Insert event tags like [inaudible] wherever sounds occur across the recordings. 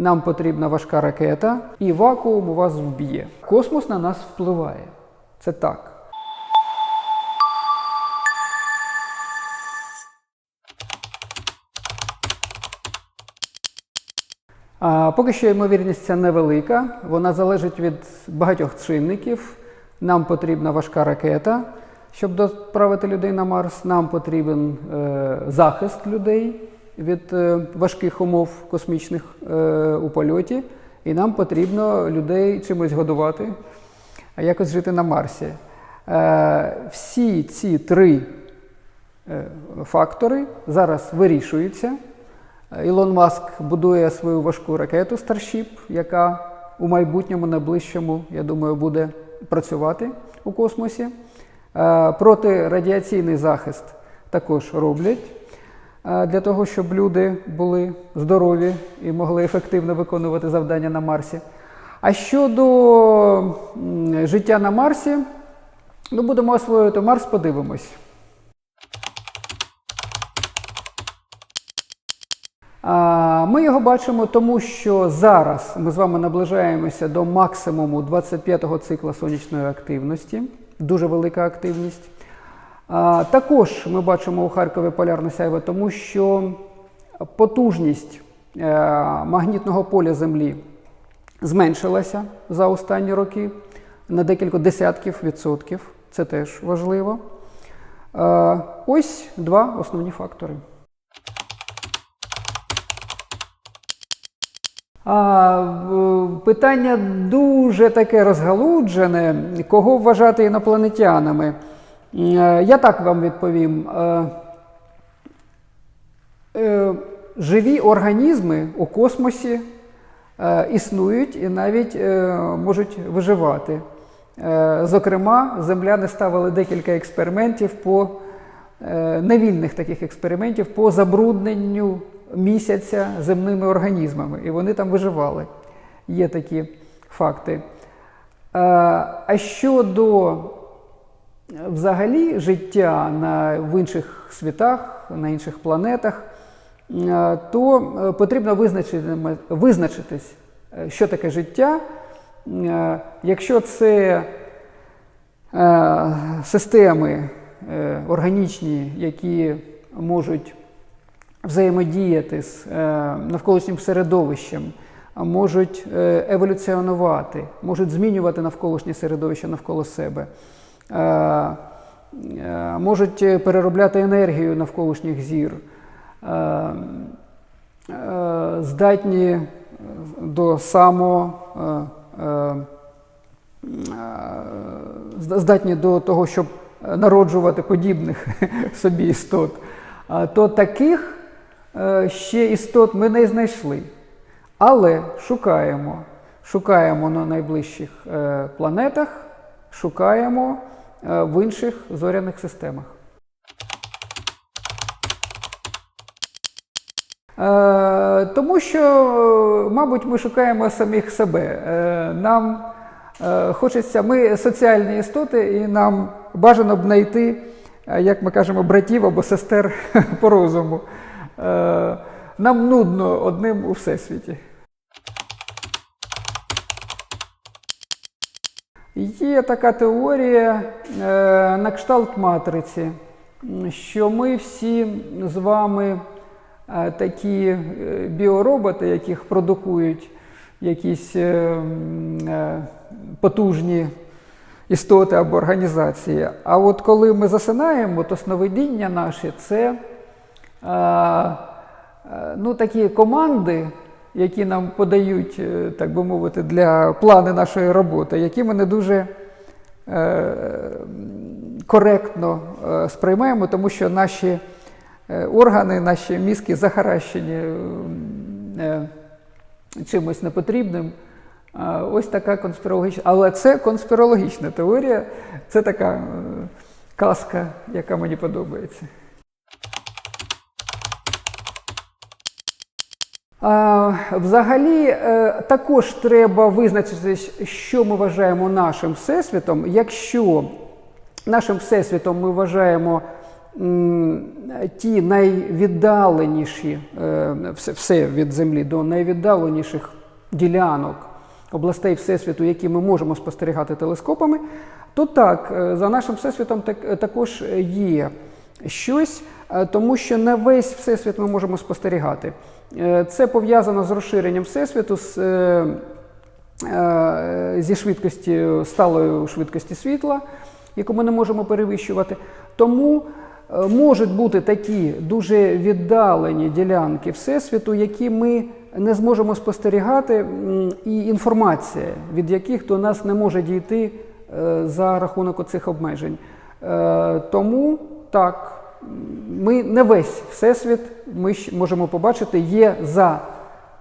нам потрібна важка ракета, і вакуум у вас вб'є. Космос на нас впливає. Це так. А поки що ймовірність ця невелика, вона залежить від багатьох чинників. Нам потрібна важка ракета, щоб доправити людей на Марс. Нам потрібен е, захист людей від е, важких умов космічних е, у польоті. І нам потрібно людей чимось годувати, а якось жити на Марсі. Е, всі ці три фактори зараз вирішуються. Ілон Маск будує свою важку ракету Starship, яка у майбутньому найближчому, я думаю, буде працювати у космосі. Протирадіаційний захист також роблять для того, щоб люди були здорові і могли ефективно виконувати завдання на Марсі. А щодо життя на Марсі, ну будемо освоювати Марс, подивимось. Ми його бачимо, тому що зараз ми з вами наближаємося до максимуму 25-го цикла сонячної активності, дуже велика активність. Також ми бачимо у Харкові полярне сяйво, тому що потужність е, магнітного поля Землі зменшилася за останні роки на декілька десятків відсотків. Це теж важливо. Е, Ось два основні фактори. А, питання дуже таке розгалуджене. Кого вважати інопланетянами? Е, Я так вам відповім. Е, е, Живі організми у космосі існують і навіть можуть виживати. Зокрема, земляни ставили декілька експериментів по невільних таких експериментів по забрудненню місяця земними організмами, і вони там виживали. Є такі факти. А щодо взагалі життя на, в інших світах, на інших планетах, е, то е, потрібно визначити, визначитись, е, що таке життя. Якщо це системи органічні, які можуть взаємодіяти з навколишнім середовищем, можуть еволюціонувати, можуть змінювати навколишнє середовище навколо себе, можуть е, переробляти енергію навколишніх зір, е, е, здатні до само. е, е, е, здатні до того, щоб народжувати подібних [laughs] собі істот, то таких е, ще істот ми не знайшли. Але шукаємо. Шукаємо на найближчих е, планетах, шукаємо е, в інших зоряних системах. Е, Тому що, е, мабуть, ми шукаємо самих себе. Е, Нам е, хочеться, ми соціальні істоти, і нам бажано б знайти, е, як ми кажемо, братів або сестер [laughs] по розуму. Е, Нам нудно одним у всесвіті. Є така теорія е, на кшталт матриці, що ми всі з вами е, такі е, біороботи, яких продукують якісь е, е, потужні істоти або організації. А от коли ми засинаємо, то сновидіння наші це е, ну, такі команди, які нам подають, е, так би мовити, для плани нашої роботи, які ми не дуже е, коректно е, сприймаємо, тому що наші органи, наші мізки захаращені чимось непотрібним. Ось така конспірологічна. Але це конспірологічна теорія, це така казка, яка мені подобається. Взагалі, е, також треба визначити, що ми вважаємо нашим всесвітом. Якщо нашим всесвітом ми вважаємо ті найвіддаленіші, е, все, від Землі до найвіддаленіших ділянок областей Всесвіту, які ми можемо спостерігати телескопами, то так, е, за нашим всесвітом так, також є щось, е, тому що не весь всесвіт ми можемо спостерігати. Е, Це пов'язано з розширенням всесвіту. з е, зі швидкості сталої швидкості світла, яку ми не можемо перевищувати. Тому можуть бути такі дуже віддалені ділянки Всесвіту, які ми не зможемо спостерігати, і інформація, від яких до нас не може дійти за рахунок оцих обмежень. Тому так, ми не весь всесвіт ми можемо побачити, є за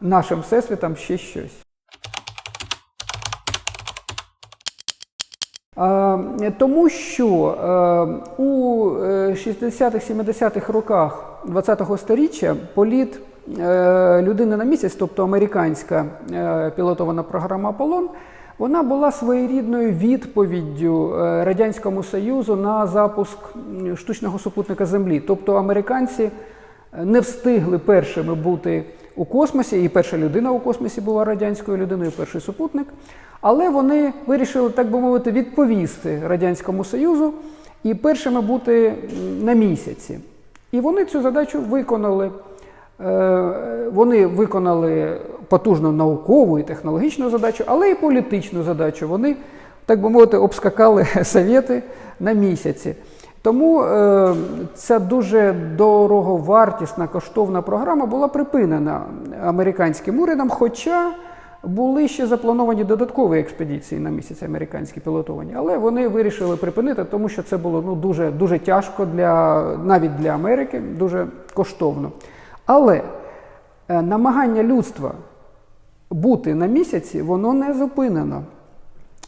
нашим всесвітом ще щось. Е, Тому що е, у е, 60-70-х роках ХХ століття політ е, людини на місяць, тобто американська е, пілотована програма Аполлон, вона була своєрідною відповіддю е, Радянському Союзу на запуск штучного супутника Землі. Тобто американці не встигли першими бути у космосі, і перша людина у космосі була радянською людиною, перший супутник. Але вони вирішили, так би мовити, відповісти Радянському Союзу і першими бути на місяці. І вони цю задачу виконали. Е, Вони виконали потужну наукову і технологічну задачу, але і політичну задачу. Вони, так би мовити, обскакали [laughs] совєти на місяці. Тому е, ця дуже дороговартісна коштовна програма була припинена американським урядом, хоча були ще заплановані додаткові експедиції на місяць американські пілотовані, але вони вирішили припинити, тому що це було ну, дуже, дуже тяжко для, навіть для Америки, дуже коштовно. Але е, намагання людства бути на місяці, воно не зупинено.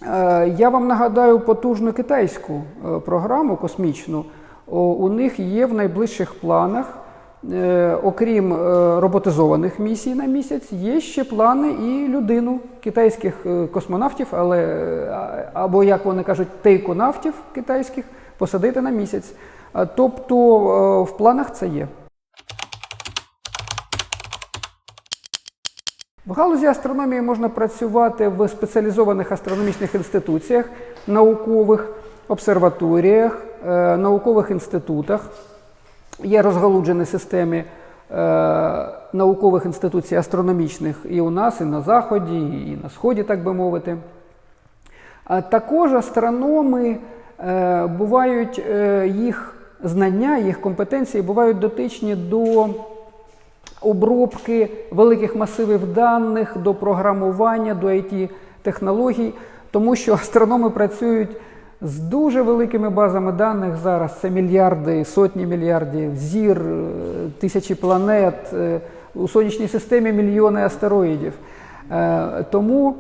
Е, Я вам нагадаю потужну китайську е, програму космічну. У них є в найближчих планах, е, окрім роботизованих місій на місяць, є ще плани і людину китайських космонавтів, але, або, як вони кажуть, тейконавтів китайських посадити на місяць. Тобто в планах це є. В галузі астрономії можна працювати в спеціалізованих астрономічних інституціях, наукових обсерваторіях, е, наукових інститутах. Є розгалуджені системи е, наукових інституцій астрономічних і у нас, і на Заході, і на Сході, так би мовити. А також астрономи е, бувають їх знання, їх компетенції бувають дотичні до обробки великих масивів даних, до програмування, до it технологій, тому що астрономи працюють з дуже великими базами даних зараз. Це мільярди, сотні мільярдів, зір, е, тисячі планет, е, у сонячній системі мільйони астероїдів. Е, Тому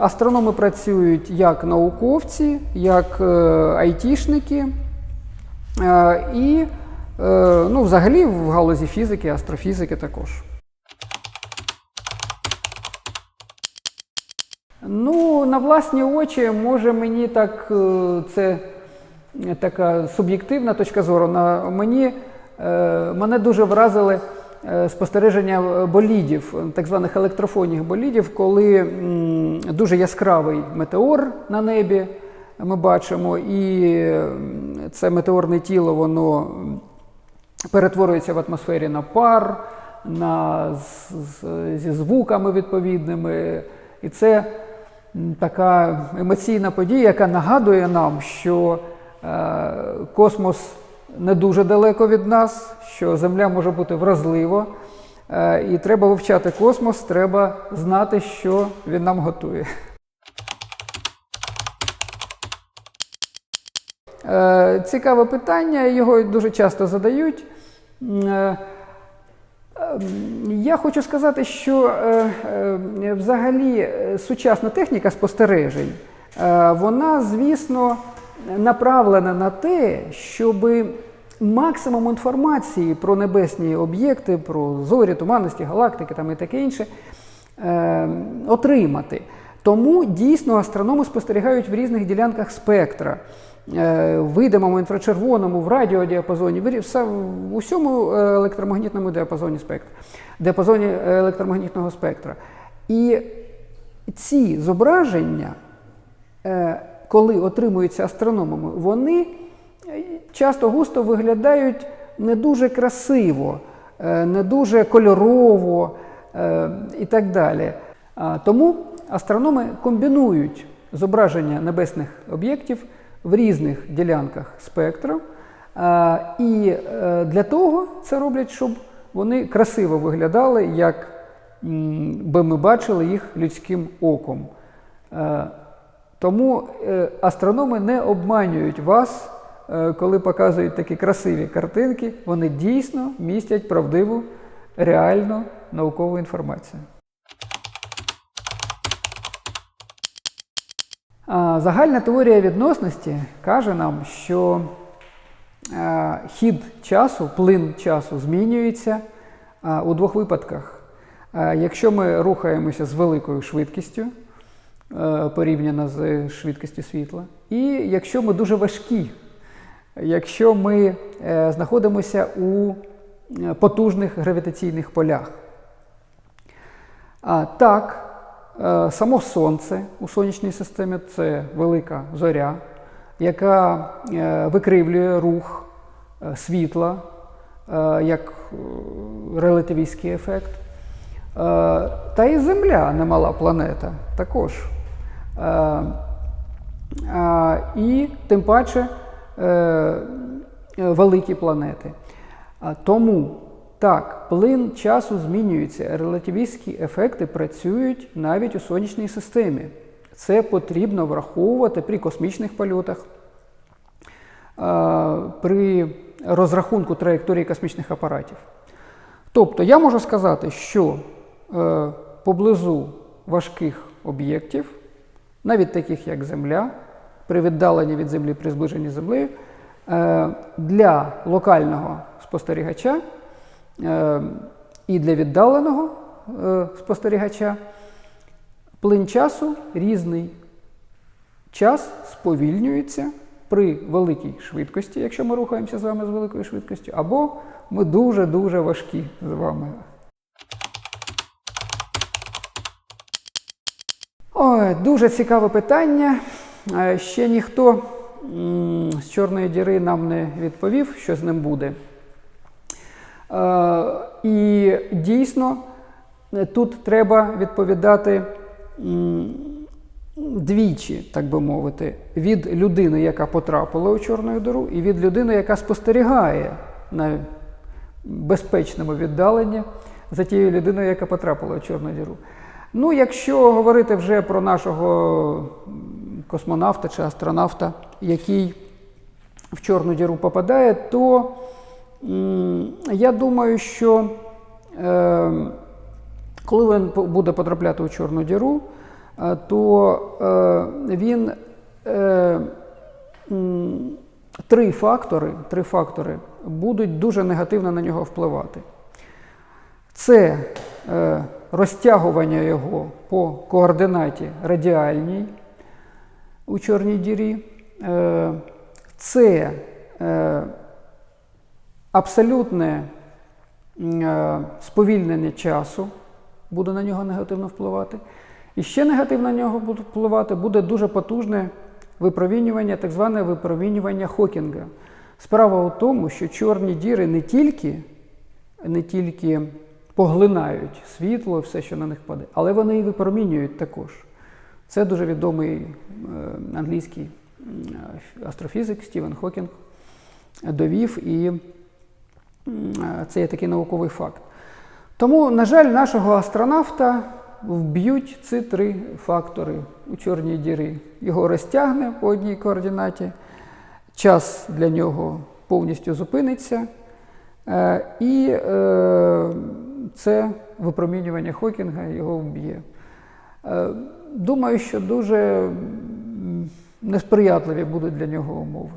астрономи працюють як науковці, як айтішники. І ну, взагалі в галузі фізики, астрофізики також. Ну, на власні очі, може мені так, е, це така суб'єктивна точка зору. На мені, е, мене дуже вразили е, спостереження болідів, так званих електрофонних болідів, коли дуже яскравий метеор на небі ми бачимо, і це метеорне тіло, воно перетворюється в атмосфері на пар, на, з, з- зі звуками відповідними. І це така емоційна подія, яка нагадує нам, що е, космос не дуже далеко від нас, що Земля може бути вразлива. Е, і треба вивчати космос, треба знати, що він нам готує. Цікаве питання, його дуже часто задають. Е, ем, Я хочу сказати, що е, е, взагалі е, сучасна техніка спостережень, е, вона, звісно, направлена на те, щоб максимум інформації про небесні об'єкти, про зорі, туманності, галактики там і таке інше е, отримати. Тому дійсно астрономи спостерігають в різних ділянках спектра. Е, видимому, інфрачервоному, в радіодіапазоні, в усьому е, електромагнітному діапазоні спектра, діапазоні е, електромагнітного спектра. І ці зображення, коли отримуються астрономами, вони часто густо виглядають не дуже красиво, не дуже кольорово і так далі. Тому астрономи комбінують зображення небесних об'єктів в різних ділянках спектру. І е, для того це роблять, щоб вони красиво виглядали, як би ми бачили їх людським оком. Е, Тому е, астрономи не обманюють вас, е, коли показують такі красиві картинки. Вони дійсно містять правдиву, реальну наукову інформацію. Загальна теорія відносності каже нам, що е, хід часу, плин часу змінюється е, у двох випадках. Е, Якщо ми рухаємося з великою швидкістю, порівняно з швидкістю світла, і якщо ми дуже важкі, якщо ми знаходимося у потужних гравітаційних полях. Так, само Сонце у сонячній системі це велика зоря, яка е, викривлює рух е, світла е, як е, релятивістський ефект. Е, Та і Земля немала планета також. Е, І тим паче е, е, великі планети. Тому так, плин часу змінюється, релятивістські ефекти працюють навіть у сонячній системі. Це потрібно враховувати при космічних польотах, при розрахунку траєкторії космічних апаратів. Тобто я можу сказати, що е, поблизу важких об'єктів, навіть таких як Земля, при віддаленні від Землі, при зближенні з Землею, е, для локального спостерігача і для віддаленого е, спостерігача плин часу різний. Час сповільнюється при великій швидкості, якщо ми рухаємося з вами з великою швидкістю, або ми дуже-дуже важкі з вами. Ой, дуже цікаве питання. Е, Ще ніхто з Чорної діри нам не відповів, що з ним буде. Е, І дійсно е, тут треба відповідати двічі, так би мовити, від людини, яка потрапила у Чорну діру, і від людини, яка спостерігає на безпечному віддаленні за тією людиною, яка потрапила у Чорну діру. Ну, якщо говорити вже про нашого космонавта чи астронавта, який в Чорну діру попадає, то я думаю, що е, коли він буде потрапляти у Чорну діру, е, то е, він е, три фактори, три фактори будуть дуже негативно на нього впливати. Це розтягування його по координаті радіальній у Чорній дірі. Це абсолютне е, сповільнення часу буде на нього негативно впливати. І ще негативно на нього буде впливати буде дуже потужне випромінювання, так зване випромінювання Хокінга. Справа у тому, що чорні діри не тільки, не тільки поглинають світло, все, що на них падає, але вони і випромінюють також. Це дуже відомий е, англійський астрофізик Стівен Хокінг довів, і це є такий науковий факт. Тому, на жаль, нашого астронавта вб'ють ці три фактори у чорній дірі. Його розтягне по одній координаті, час для нього повністю зупиниться, е, і е, це випромінювання Хокінга його вб'є. Е, Думаю, що дуже несприятливі будуть для нього умови.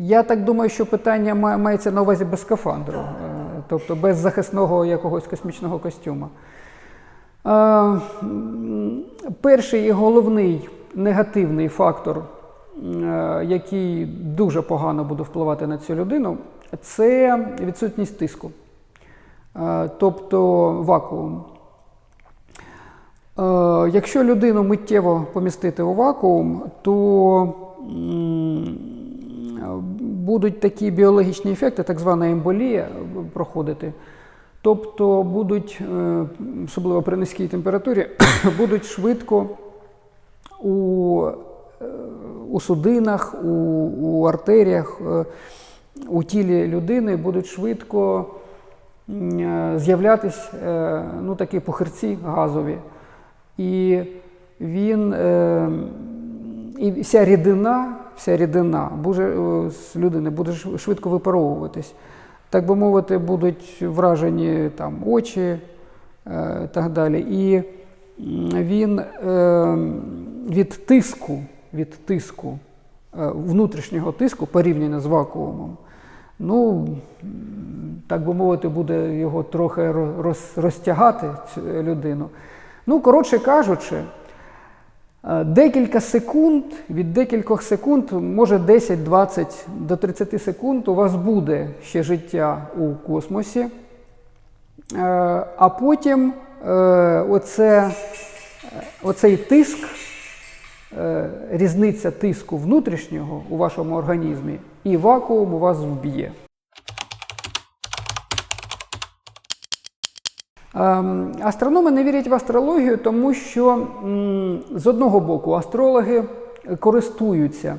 Я так думаю, що питання мається на увазі без скафандру. Е, тобто без захисного якогось космічного костюма. Е, Перший і головний негативний фактор, е, який дуже погано буде впливати на цю людину, це відсутність тиску, тобто вакуум. Якщо людину миттєво помістити у вакуум, то будуть такі біологічні ефекти, так звана емболія, е, проходити. Тобто будуть, е, особливо при низькій температурі, [coughs] будуть швидко у, е, у судинах, у, у артеріях, у тілі людини будуть швидко з'являтись ну, такі похирці газові. І він, і вся рідина, вся рідина е, з людини буде швидко випаровуватись. Так би мовити, будуть вражені там, очі е, так далі. І він е, від тиску, від тиску, е, внутрішнього тиску порівняно з вакуумом, ну, так би мовити, буде його трохи роз, розтягати цю людину. Ну, коротше кажучи, декілька секунд, від декількох секунд, може 10-20 до 30 секунд у вас буде ще життя у космосі. Е, А потім е, оце, е, оцей тиск, е, різниця тиску внутрішнього у вашому організмі і вакуум у вас вб'є. Астрономи не вірять в астрологію, тому що з одного боку астрологи користуються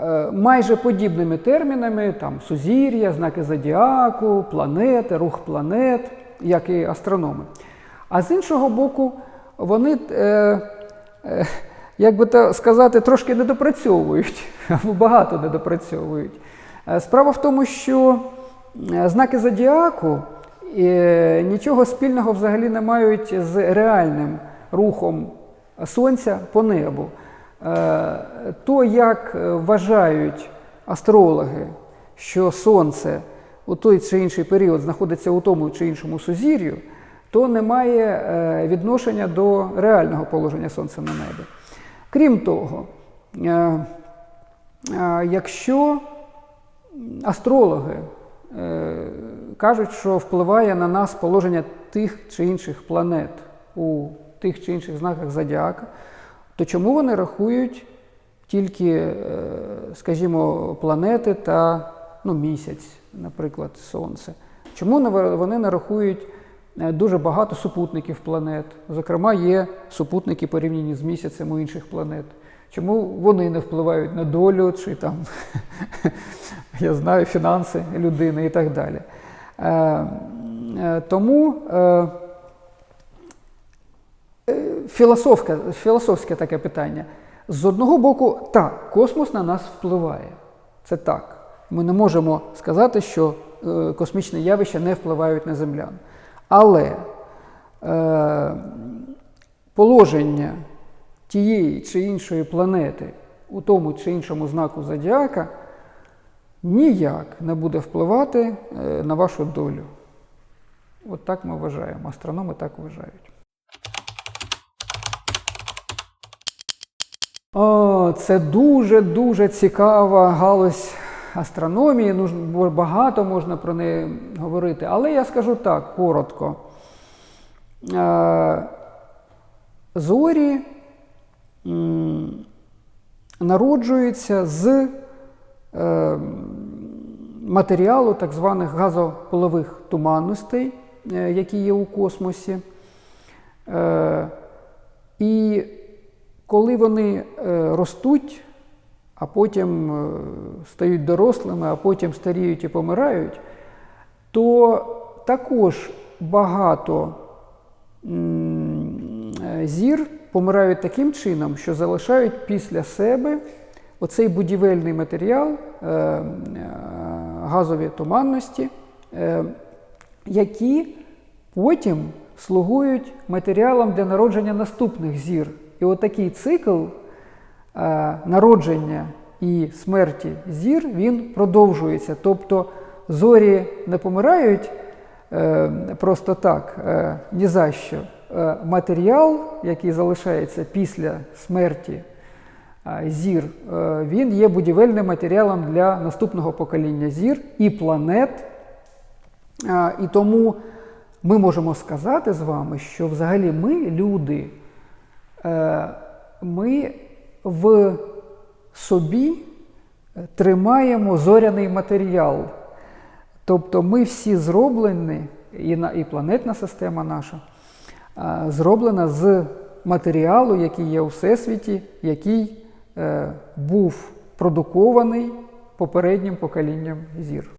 е, майже подібними термінами, там сузір'я, знаки зодіаку, планети, рух планет, як і астрономи. А з іншого боку, вони, е, е, як би то сказати, трошки недопрацьовують, [laughs] або багато недопрацьовують. Справа в тому, що знаки зодіаку е, нічого спільного взагалі не мають з реальним рухом Сонця по небу. Е, То, як е, вважають астрологи, що Сонце у той чи інший період знаходиться у тому чи іншому сузір'ю, то не має е, відношення до реального положення Сонця на небі. Крім того, якщо астрологи кажуть, що впливає на нас положення тих чи інших планет у тих чи інших знаках зодіака, то чому вони рахують тільки, е, скажімо, планети та ну, місяць, наприклад, Сонце? Чому вони не рахують е, дуже багато супутників планет? Зокрема, є супутники порівняні з місяцем у інших планет. Чому вони не впливають на долю чи там, [laughs] я знаю, фінанси людини і так далі. Е, е, тому е, філософське, філософське таке питання. З одного боку, так, космос на нас впливає. Це так. Ми не можемо сказати, що космічні явища не впливають на землян. Але е, положення тієї чи іншої планети у тому чи іншому знаку зодіака ніяк не буде впливати е, на вашу долю. От так ми вважаємо. Астрономи так вважають. О, це дуже-дуже цікава галузь астрономії. Багато можна про неї говорити. Але я скажу так, коротко. Е, зорі народжуються з матеріалу так званих газопилових туманностей, е, які є у космосі. Е, і коли вони е, ростуть, а потім стають дорослими, а потім старіють і помирають, то також багато зір помирають таким чином, що залишають після себе оцей будівельний матеріал, е, е, газові туманності, е, які потім слугують матеріалом для народження наступних зір. І отакий цикл народження і смерті зір він продовжується. Тобто зорі не помирають просто так, ні за що. Матеріал, який залишається після смерті зір, е, він є будівельним матеріалом для наступного покоління зір і планет. І тому ми можемо сказати з вами, що взагалі ми, люди, е, ми в собі тримаємо зоряний матеріал. Тобто ми всі зроблені, і, на, і планетна система наша зроблена з матеріалу, який є у Всесвіті, який е, був продукований попереднім поколінням зір.